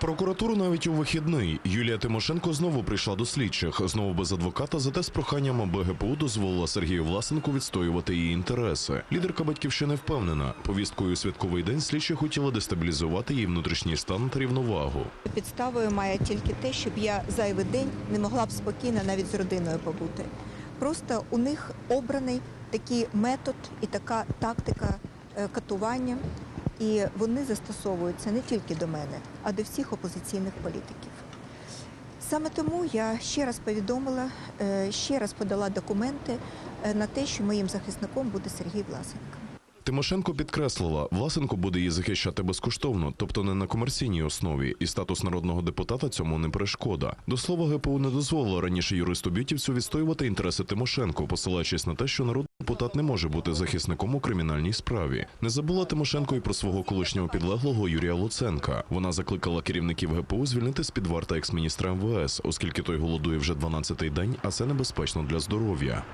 Прокуратуру навіть у вихідний Юлія Тимошенко знову прийшла до слідчих, знову без адвоката, зате з проханням, аби ГПУ дозволила Сергію Власенку відстоювати її інтереси. Лідерка батьківщини впевнена, повісткою святковий день слідчі хотіли дестабілізувати її внутрішній стан та рівновагу. Підставою має тільки те, щоб я зайвий день не могла б спокійно навіть з родиною побути. Просто у них обраний такий метод і така тактика е, катування, і вони застосовуються не тільки до мене, а до всіх опозиційних політиків. Саме тому я ще раз повідомила, е, ще раз подала документи е, на те, що моїм захисником буде Сергій Власенко. Тимошенко підкреслила, Власенко буде її захищати безкоштовно, тобто не на комерційній основі, і статус народного депутата цьому не перешкода. До слова, ГПУ не дозволило раніше юристу Бютівцю відстоювати інтереси Тимошенко, посилаючись на те, що народний депутат не може бути захисником у кримінальній справі. Не забула Тимошенко і про свого колишнього підлеглого Юрія Луценка. Вона закликала керівників ГПУ звільнити з під варти екс-міністра МВС, оскільки той голодує вже 12-й день, а це небезпечно для здоров'я.